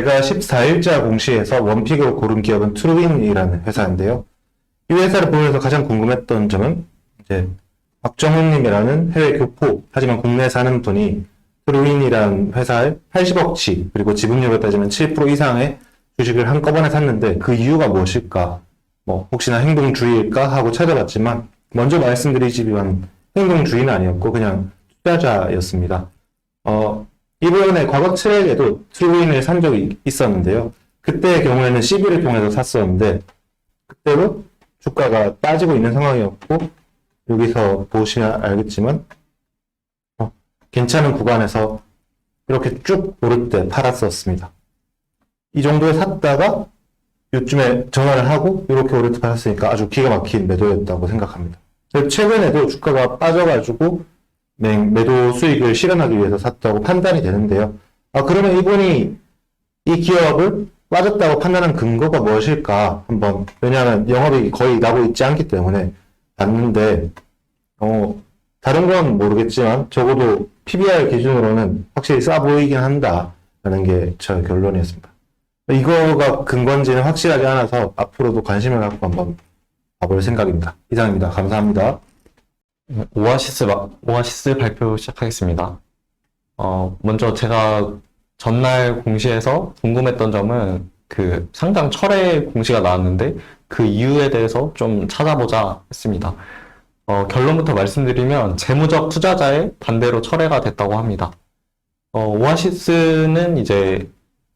제가 14일자 공시에서 원픽으로 고른 기업은 트루윈이라는 회사인데요. 이 회사를 보면서 가장 궁금했던 점은 이제 박정훈님이라는 해외 교포 하지만 국내에 사는 분이 트루윈이라는 회사에 80억치 그리고 지분율로 따지면 7% 이상의 주식을 한꺼번에 샀는데 그 이유가 무엇일까? 뭐 혹시나 행동주의일까 하고 찾아봤지만 먼저 말씀드리지만 행동주의는 아니었고 그냥 투자자였습니다. 어, 이번에 과거 트랙에도 트루윈을 산 적이 있었는데요. 그때의 경우에는 CB를 통해서 샀었는데 그때도 주가가 빠지고 있는 상황이었고 여기서 보시면 알겠지만 어, 괜찮은 구간에서 이렇게 쭉 오를 때 팔았었습니다. 이 정도에 샀다가 요즘에 전화를 하고 이렇게 오를 때 팔았으니까 아주 기가 막힌 매도였다고 생각합니다. 최근에도 주가가 빠져가지고 매, 매도 수익을 실현하기 위해서 샀다고 판단이 되는데요. 아, 그러면 이분이 이 기업을 빠졌다고 판단한 근거가 무엇일까? 한번, 왜냐하면 영업이 거의 나고 있지 않기 때문에 봤는데, 어, 다른 건 모르겠지만, 적어도 PBR 기준으로는 확실히 싸 보이긴 한다 라는 게저 결론이었습니다. 이거가 근거인지는 확실하지 않아서 앞으로도 관심을 갖고 한번 봐볼 생각입니다. 이상입니다. 감사합니다. 오아시스, 마- 오아시스 발표 시작하겠습니다. 어, 먼저 제가 전날 공시에서 궁금했던 점은 그 상장 철회 공시가 나왔는데 그 이유에 대해서 좀 찾아보자 했습니다. 어, 결론부터 말씀드리면 재무적 투자자의 반대로 철회가 됐다고 합니다. 어, 오아시스는 이제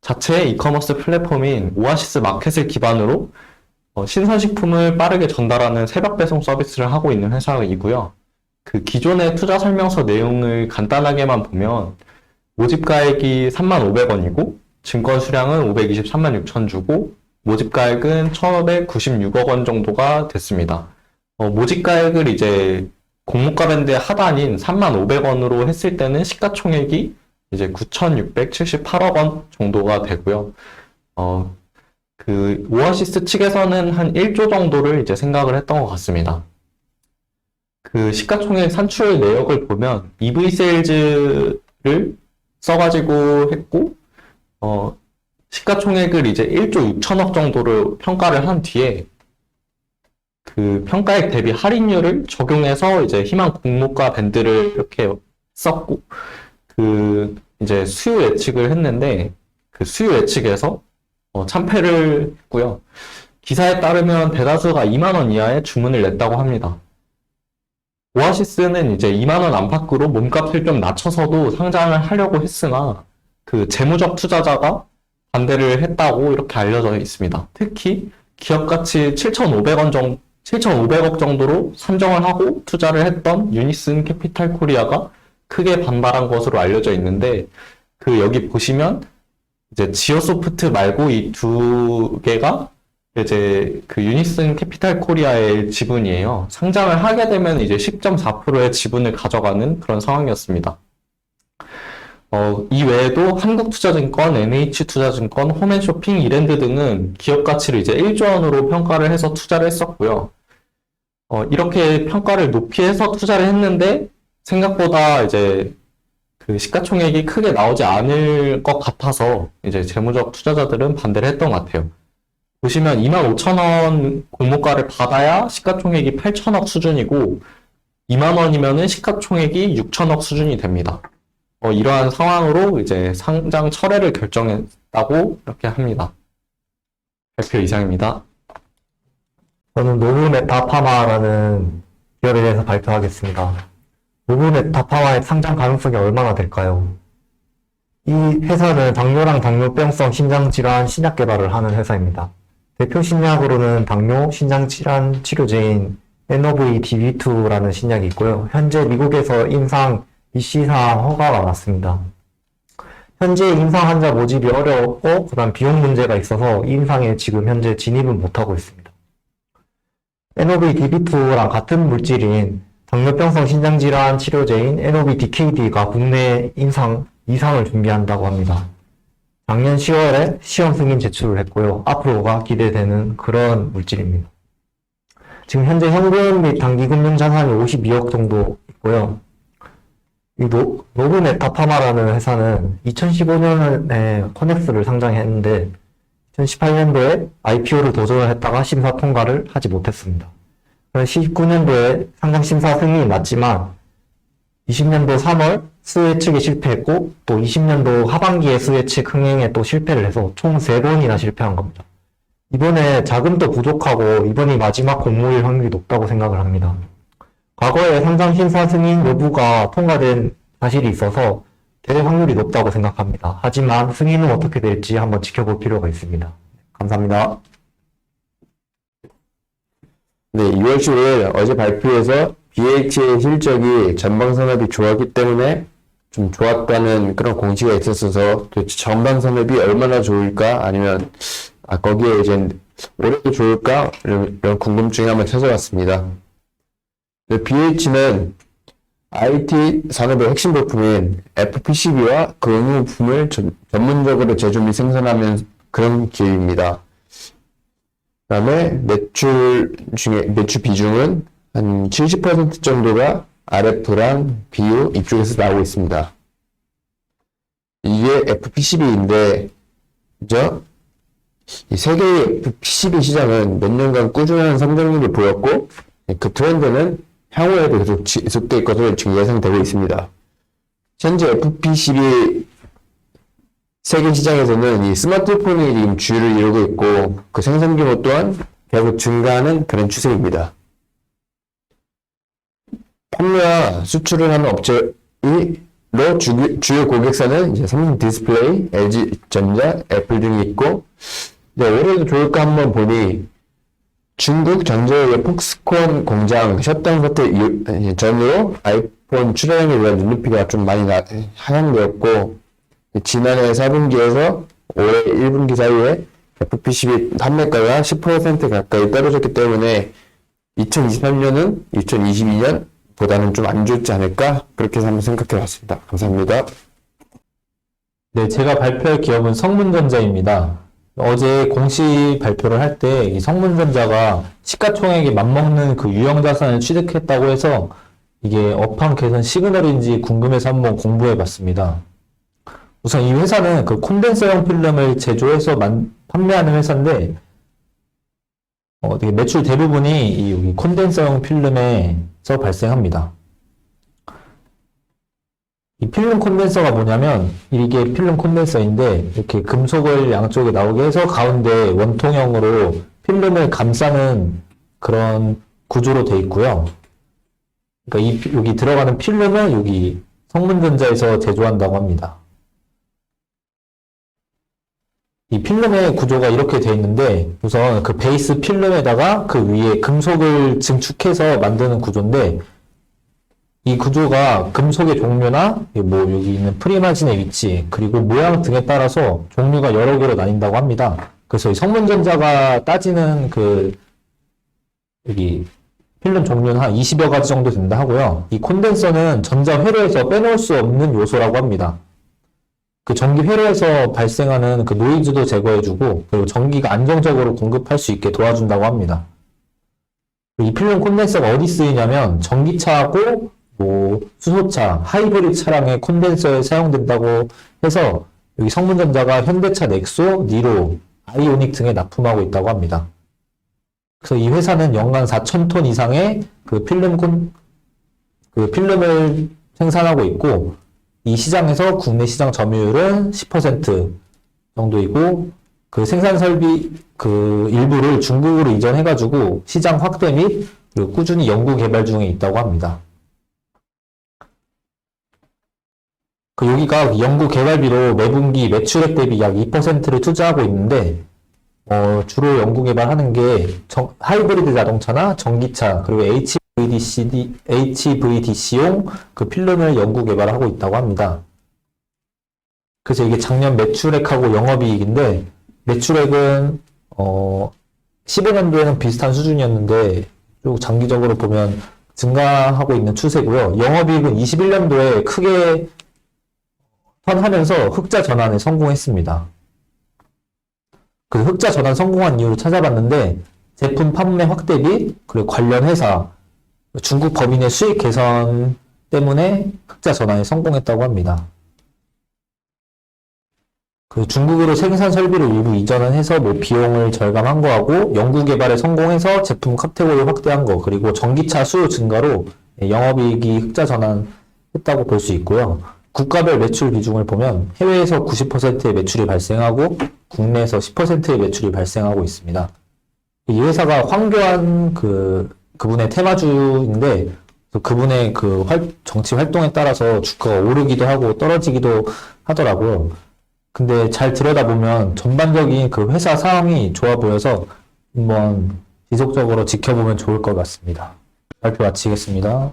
자체의 이커머스 플랫폼인 오아시스 마켓을 기반으로 어, 신선식품을 빠르게 전달하는 새벽 배송 서비스를 하고 있는 회사이고요. 그 기존의 투자 설명서 내용을 간단하게만 보면 모집 가액이 3,500원이고 증권 수량은 523만 6천 주고 모집 가액은 1,596억 원 정도가 됐습니다. 어, 모집 가액을 이제 공모가 밴드의 하단인 3,500원으로 했을 때는 시가총액이 이제 9,678억 원 정도가 되고요. 어, 그 오아시스 측에서는 한 1조 정도를 이제 생각을 했던 것 같습니다. 그 시가총액 산출 내역을 보면 EV 세일즈를 써가지고 했고 어 시가총액을 이제 1조 6천억 정도로 평가를 한 뒤에 그 평가액 대비 할인율을 적용해서 이제 희망 공모가 밴드를 이렇게 썼고 그 이제 수요 예측을 했는데 그 수요 예측에서 어, 참패를 했고요. 기사에 따르면 대다수가 2만 원 이하의 주문을 냈다고 합니다. 오아시스는 이제 2만 원 안팎으로 몸값을 좀 낮춰서도 상장을 하려고 했으나 그 재무적 투자자가 반대를 했다고 이렇게 알려져 있습니다. 특히 기업 가치 7,500원 정도 7,500억 정도로 산정을 하고 투자를 했던 유니슨 캐피탈 코리아가 크게 반발한 것으로 알려져 있는데 그 여기 보시면 이제 지오소프트 말고 이 두 개가 이제 그 유니슨 캐피탈 코리아의 지분이에요. 상장을 하게 되면 이제 10.4%의 지분을 가져가는 그런 상황이었습니다. 어, 이 외에도 한국투자증권, NH투자증권, 홈앤쇼핑, 이랜드 등은 기업 가치를 이제 1조 원으로 평가를 해서 투자를 했었고요. 어, 이렇게 평가를 높이 해서 투자를 했는데 생각보다 이제 그 시가총액이 크게 나오지 않을 것 같아서 이제 재무적 투자자들은 반대를 했던 것 같아요. 보시면 25,000원 공모가를 받아야 시가총액이 8천억 수준이고 2만 원이면은 시가총액이 6천억 수준이 됩니다. 어, 이러한 상황으로 이제 상장 철회를 결정했다고 이렇게 합니다. 발표 이상입니다. 저는 노브메타파마라는 기업에 대해서 발표하겠습니다. 노브메타파마의 상장 가능성이 얼마나 될까요? 이 회사는 당뇨랑 당뇨병성 신장질환 신약 개발을 하는 회사입니다. 대표 신약으로는 당뇨 신장질환 치료제인 NOV-DB2라는 신약이 있고요. 현재 미국에서 임상 BC사 허가가 났습니다. 현재 임상 환자 모집이 어려웠고, 그 다음 비용 문제가 있어서 이 임상에 지금 현재 진입은 못하고 있습니다. NOV-DB2랑 같은 물질인 당뇨병성 신장질환 치료제인 NOV-DKD가 국내 임상 2상을 준비한다고 합니다. 작년 10월에 시험 승인 제출을 했고요. 앞으로가 기대되는 그런 물질입니다. 지금 현재 현금 및 단기 금융 자산이 52억 정도 있고요. 이 노, 노브메타파마라는 회사는 2015년에 코넥스를 상장했는데 2018년도에 IPO를 도전을 했다가 심사 통과를 하지 못했습니다. 19년도에 상장 심사 승인이 났지만 20년도 3월 수혜측에 실패했고 또 20년도 하반기에 수혜 측 흥행에 또 실패를 해서 총 3번이나 실패한 겁니다. 이번에 자금도 부족하고 이번이 마지막 공모일 확률이 높다고 생각을 합니다. 과거에 상장 심사 승인 여부가 통과된 사실이 있어서 될 확률이 높다고 생각합니다. 하지만 승인은 어떻게 될지 한번 지켜볼 필요가 있습니다. 감사합니다. 네, 6월 10일 어제 발표에서 BH의 실적이 전방 산업이 좋았기 때문에 좀 좋았다는 그런 공시가 있었어서 도대체 전방 산업이 얼마나 좋을까 아니면 아 거기에 이제 올해도 좋을까 이런, 이런 궁금증이 한번 찾아왔습니다. BH는 IT 산업의 핵심 부품인 FPCB와 그 응용품을 전, 전문적으로 제조 및 생산하는 그런 기업입니다. 그다음에 매출 중에 매출 비중은 한 70% 정도가 RF랑 BU 이쪽에서 나오고 있습니다. 이게 FPCB인데 그죠? 이 세계의 FPCB 시장은 몇 년간 꾸준한 성장률을 보였고 그 트렌드는 향후에도 계속 지속될 것으로 지금 예상되고 있습니다. 현재 FPCB 세계 시장에서는 이 스마트폰이 지금 주를 이루고 있고 그 생산 규모 또한 계속 증가하는 그런 추세입니다. 판매와 수출을 하는 업체로 주, 주요 고객사는 이제 삼성 디스플레이, LG 전자, 애플 등이 있고 이제 올해도 좋을까 한번 보니 중국 전자의 폭스콘 공장 셧다운 사태 전으로 아이폰 출하량에 대한 눈높이가 좀 많이 나, 하향되었고 지난해 4분기에서 올해 1분기 사이에 FPCB 판매가가 10% 가까이 떨어졌기 때문에 2023년은 2022년보다는 좀 안 좋지 않을까 그렇게 한번 생각해 봤습니다. 감사합니다. 네, 제가 발표할 기업은 성문전자입니다. 어제 공시 발표를 할 때 이 성문전자가 시가총액이 맞먹는 그 유형 자산을 취득했다고 해서 이게 업황 개선 시그널인지 궁금해서 한번 공부해 봤습니다. 우선 이 회사는 그 콘덴서형 필름을 제조해서 만- 판매하는 회사인데 어, 되게 매출 대부분이 이 여기 콘덴서형 필름에서 발생합니다. 이 필름 콘덴서가 뭐냐면 이게 필름 콘덴서인데 이렇게 금속을 양쪽에 나오게 해서 가운데 원통형으로 필름을 감싸는 그런 구조로 돼 있고요. 그러니까 이 피- 여기 들어가는 필름은 여기 성문전자에서 제조한다고 합니다. 이 필름의 구조가 이렇게 돼 있는데 우선 그 베이스 필름에다가 그 위에 금속을 증축해서 만드는 구조인데 이 구조가 금속의 종류나 뭐 여기 있는 프리마진의 위치 그리고 모양 등에 따라서 종류가 여러 개로 나뉜다고 합니다. 그래서 이 성문전자가 따지는 그 여기 필름 종류는 한 20여 가지 정도 된다 하고요. 이 콘덴서는 전자 회로에서 빼놓을 수 없는 요소라고 합니다. 그 전기 회로에서 발생하는 그 노이즈도 제거해주고 그리고 전기가 안정적으로 공급할 수 있게 도와준다고 합니다. 이 필름 콘덴서가 어디 쓰이냐면 전기차하고 뭐 수소차, 하이브리드 차량의 콘덴서에 사용된다고 해서 여기 성문전자가 현대차 넥소, 니로, 아이오닉 등에 납품하고 있다고 합니다. 그래서 이 회사는 연간 4,000톤 이상의 그 필름 콘, 그 필름을 생산하고 있고 이 시장에서 국내 시장 점유율은 10% 정도이고 그 생산 설비 그 일부를 중국으로 이전해가지고 시장 확대 및 그리고 꾸준히 연구 개발 중에 있다고 합니다. 그 여기가 연구 개발비로 매분기 매출액 대비 약 2%를 투자하고 있는데 어, 주로 연구 개발하는 게 정- 하이브리드 자동차나 전기차 그리고 HVDC, HVDC용 그 필름을 연구 개발하고 있다고 합니다. 그래서 이게 작년 매출액하고 영업이익인데 매출액은 어, 15년도에는 비슷한 수준이었는데 쭉 장기적으로 보면 증가하고 있는 추세고요. 영업이익은 21년도에 크게 턴하면서 흑자 전환에 성공했습니다. 그 흑자 전환 성공한 이유를 찾아봤는데 제품 판매 확대 및 그리고 관련 회사 중국 법인의 수익 개선 때문에 흑자 전환에 성공했다고 합니다. 그 중국으로 생산 설비를 일부 이전을 해서 뭐 비용을 절감한 거하고 연구 개발에 성공해서 제품 카테고리 확대한 거 그리고 전기차 수요 증가로 영업이익이 흑자 전환했다고 볼 수 있고요. 국가별 매출 비중을 보면 해외에서 90%의 매출이 발생하고 국내에서 10%의 매출이 발생하고 있습니다. 이 회사가 황교안 그 그분의 테마주인데 또 그분의 그 활- 정치 활동에 따라서 주가가 오르기도 하고 떨어지기도 하더라고요. 근데 잘 들여다보면 전반적인 그 회사 상황이 좋아 보여서 한번 지속적으로 지켜보면 좋을 것 같습니다. 발표 마치겠습니다.